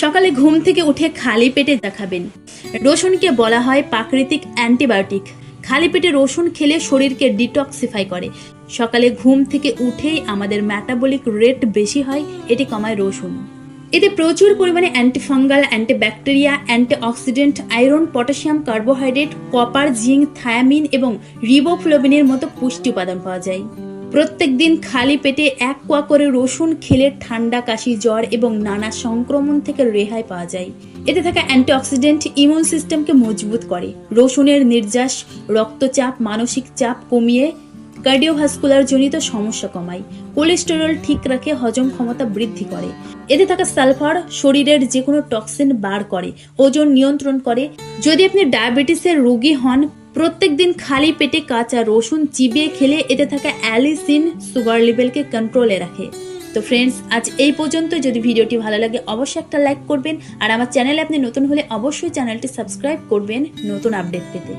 সকালে ঘুম থেকে উঠে খালি পেটে দেখাবেন। রসুনকে বলা হয় প্রাকৃতিক অ্যান্টিবায়োটিক। খালি পেটে রসুন খেলে শরীরকে ডিটক্সিফাই করে। সকালে ঘুম থেকে উঠেই আমাদের ম্যাটাবলিক রেট বেশি হয়, এটি কমায় রসুন। এতে প্রচুর পরিমাণে antifungal antibacteria antioxidant iron potassium carbohydrate copper zinc thiamine এবং রিবোফ্লোবিনের মতো পুষ্টি উপাদান পাওয়া যায়। প্রত্যেক দিন খালি পেটে এক কোয়া করে রসুন খেলে ঠান্ডা কাশি, জ্বর এবং নানা সংক্রমণ থেকে রেহাই পাওয়া যায়। এতে থাকা অ্যান্টিঅক্সিডেন্ট ইমিউন সিস্টেমকে মজবুত করে। রসুনের নির্যাস, রক্তচাপ, মানসিক চাপ কমিয়ে কার্ডিওভাস্কুলার জনিত সমস্যা কমায়। কোলেস্টেরল ঠিক রাখে, হজম ক্ষমতা বৃদ্ধি করে। এতে থাকা সালফার শরীরের যে কোনো টক্সিন বার করে, ওজন নিয়ন্ত্রণ করে। যদি আপনি ডায়াবেটিসের রোগী হন প্রত্যেকদিন খালি পেটে কাঁচা রসুন চিবিয়ে খেলে এতে থাকা অ্যালিসিন সুগার লেভেলকে কন্ট্রোলে রাখে। তো ফ্রেন্ডস, আজ এই পর্যন্ত যদি ভিডিওটি ভালো লাগে, অবশ্যই একটা লাইক করবেন। আর আমার চ্যানেলে আপনি নতুন হলে অবশ্যই চ্যানেলটি সাবস্ক্রাইব করবেন নতুন আপডেট পেতে।